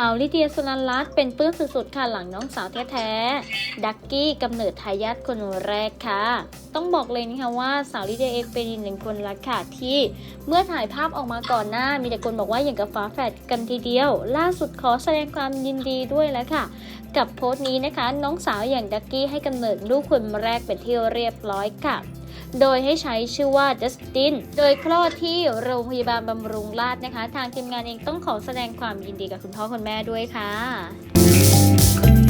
สาวลิเดียสุนันรัตน์เป็นปลื้มสุดๆค่ะหลังน้องสาวแท้ๆดักกี้กำเนิดทายาทคนแรกค่ะ ต้องบอกเลยนะคะว่าสาวลิเดียเองเป็นอีกหนึ่งคนละค่ะที่เมื่อถ่ายภาพออกมาก่อนหน้า มีแต่คนบอกว่าอย่างกับฟ้าแฝดกันทีเดียว ล่าสุดขอแสดงความยินดีด้วยแล้วค่ะ กับโพสต์นี้นะคะ น้องสาวอย่างดักกี้ให้กำเนิดลูกคนแรกเป็นที่เรียบร้อยค่ะ โดยให้ใช้ชื่อว่าดัสติน โดยคลอดที่โรงพยาบาลบำรุงราษนะคะ ทางทีมงานเองต้องขอแสดงความยินดีกับคุณพ่อคุณแม่ด้วยค่ะ